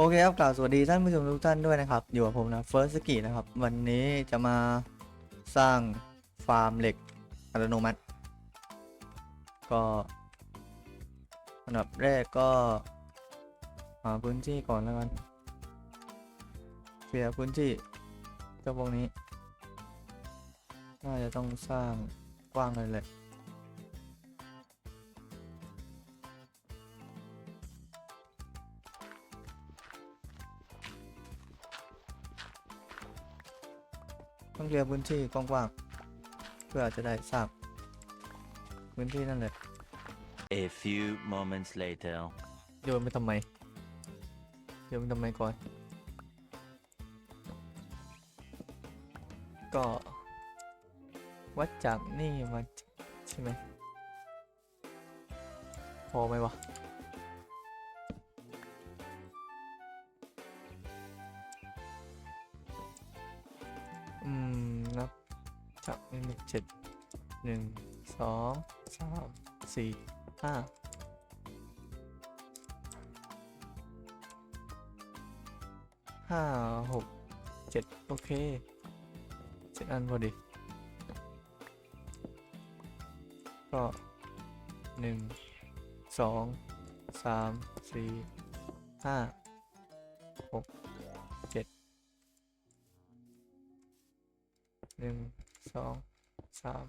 โอเคครับกล่าวสวัสดีท่านผู้ชมทุกท่านด้วยนะครับ อยู่กับผมนะเฟิร์สสกีนะครับ วันนี้จะมาสร้างฟาร์มเหล็กอัตโนมัติ ก็อันดับแรกก็หาพื้นที่ก่อนแล้วกันเคลียร์พื้นที่เจ้าพวกนี้ น่าจะต้องสร้างกว้างเลยแหละ ต้องเคลียร์พื้นที่กว้างๆเพื่อจะได้สร้างพื้นที่นั่นแหละ A few moments later. โยนไปทำไมโยนไปทำไมก่อน ก็วัดจากนี่มาใช่ไหมพอไหมวะ จากนี่มีเจ็ดหนึ่งสองสามสี่ห้าห้าหกเจ็ดโอเคเจ็ดอันพอดี ก็หนึ่งสองสามสี่ห้า หนึ่งสองสาม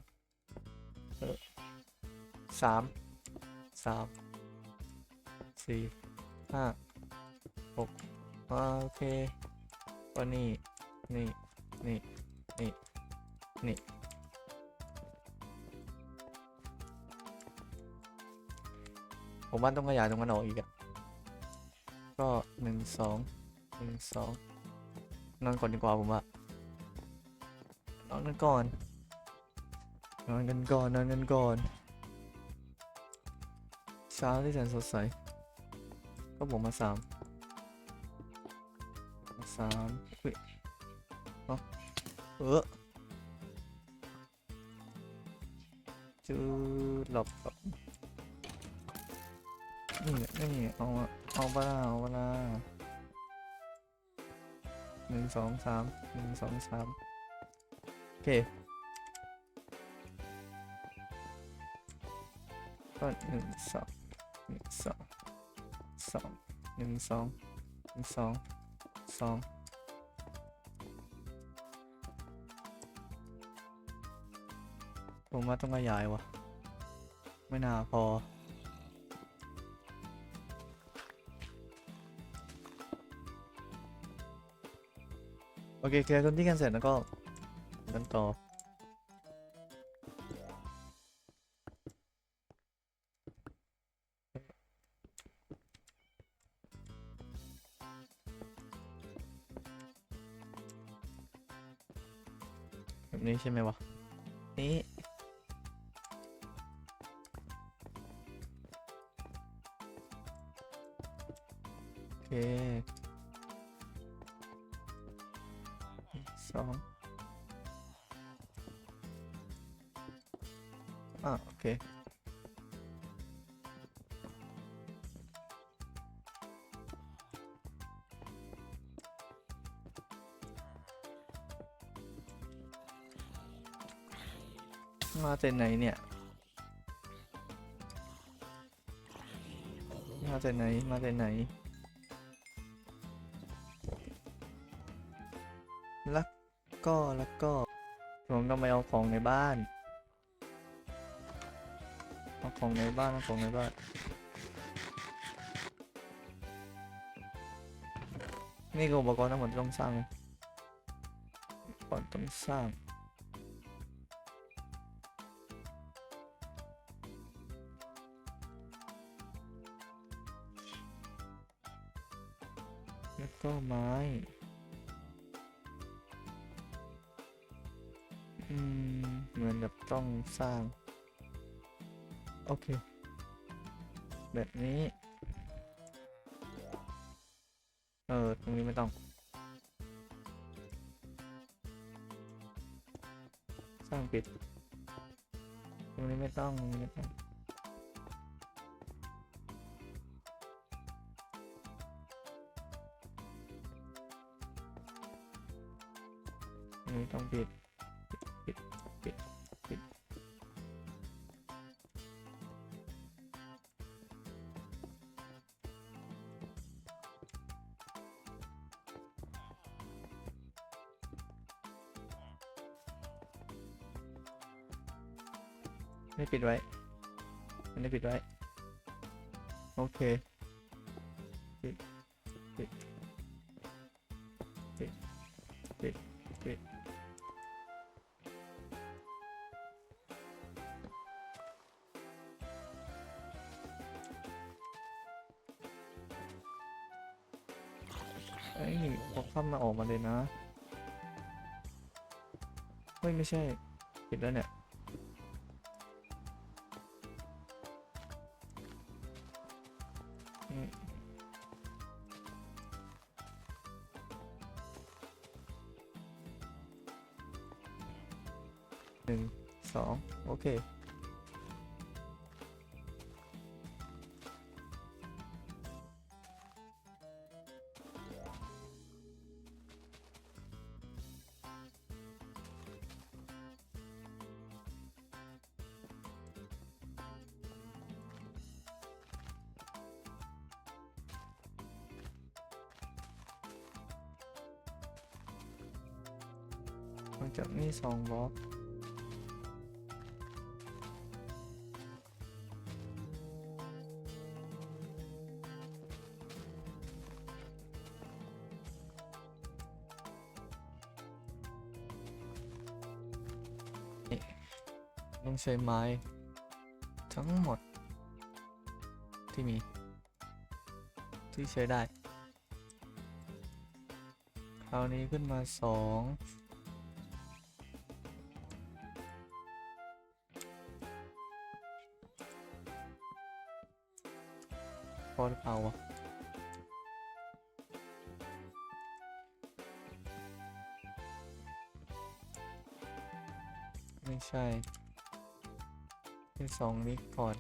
เออสามสามสี่ห้าหกโอเคก็นี่นี่นี่นี่นี่ผมว่าต้องขยายตรงนั้นออกอีกอะก็หนึ่งสองหนึ่งสองนอนก่อนดีกว่าผมว่า นอนกันก่อน นอนกันก่อน นอนกันก่อน เช้าที่แสนสดใส ก็ผมมาสามมาสามเฮ้ยเอ้าเออจืดหลบหลบนี่นี่เอาอะเอาปะล่ะเอาปะล่ะหนึ่งสองสามหนึ่งสองสาม อเคก็หนึ่งสองหนึ่งสองสองหนึ่งสองหนึ่งสองสองผมว่าต้องขยายวะไม่น่าพอโอเคเคลียร์พื้นที่กันเสร็จแล้วก็ กันต่อ แบบนี้ใช่ไหมวะ นี่โอเคสอง อะโอเค มาจากไหนเนี่ย มาเจากไหน มาเจากไหน แล้วก็แล้วก็ผมต้องไปเอาของในบ้าน ของในบ้านของในบ้าน นี่ก็อุปกรณ์ทั้งหมดต้องสร้างกรณ์ต้องสร้าง แล้วก็ไม้อืมเหมือนกับต้องสร้าง โอเค แบบนี้ เออ ตรงนี้ไม่ต้อง สร้างปิด ตรงนี้ไม่ต้องตรงนี้ไม่ต้องต้องปิดปิด ปิดไว้ไม่ได้ปิดไว้ โอเค ปิด ปิด ปิด ปิด ปิดเอ้ยพอเข้ามาออกมาเลยนะ เฮ้ย ไม่ใช่ ปิดแล้วเนี่ย อืมหนึ่ มันจะมีสองบล็อกนี่ต้องใช้ไม้ทั้งหมด ที่มี ที่ใช้ได้ คราวนี้ขึ้นมาสอง อหรือเปล่าวะไม่ใช่เป็นสองนี้ก่อน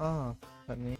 อ๋อแบบนี้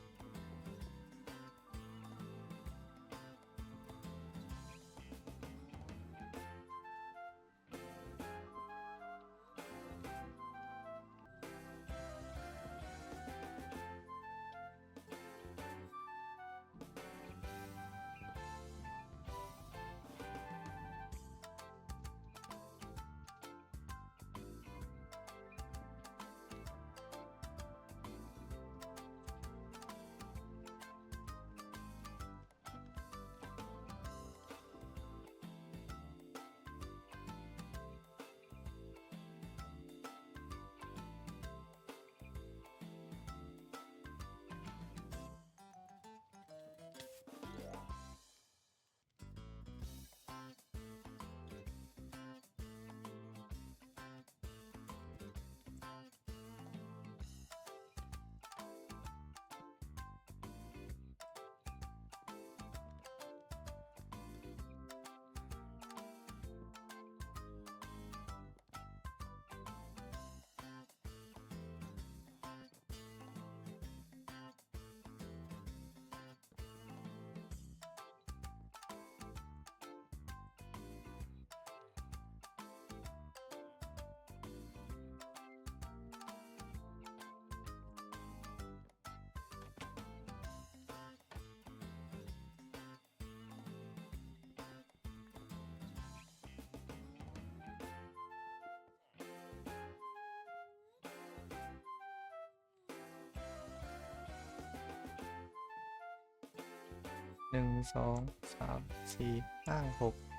1 2 3 4 5 6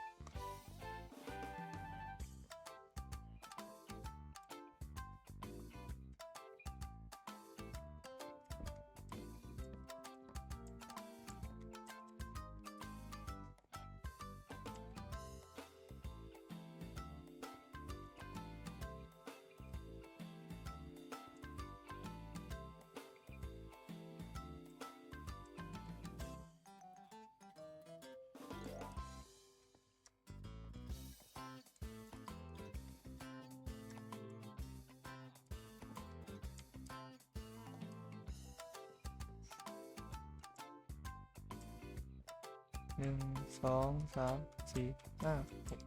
หนึ่งสองสามสี่ห้าหก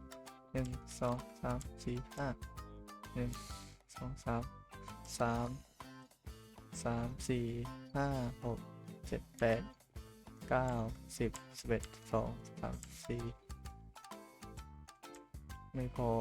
หนึ่งสองสามสี่ห้าหนึ่งสองสามสามสามสี่ห้าหกเจ็ดแปดเก้าสิบสิบเอ็ดสองสามสี่ไม่พอ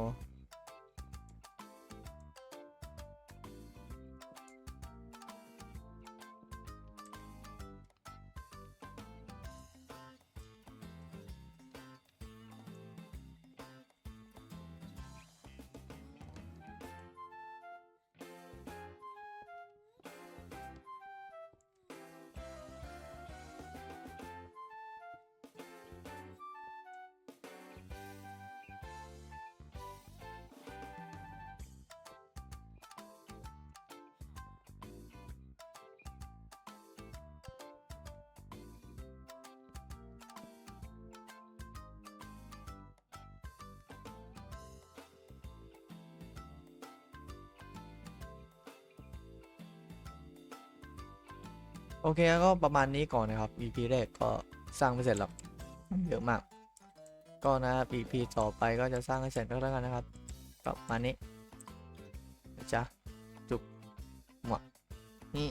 โอเคก็ประมาณนี้ก่อนนะครับ EP แรกก็สร้างไม่เสร็จหรอกเยอะมาก ก็นะ EP ต่อไปก็จะสร้างให้เสร็จก็แล้วกันนะครับประมาณนี้จ้ะจุกหมวกนี่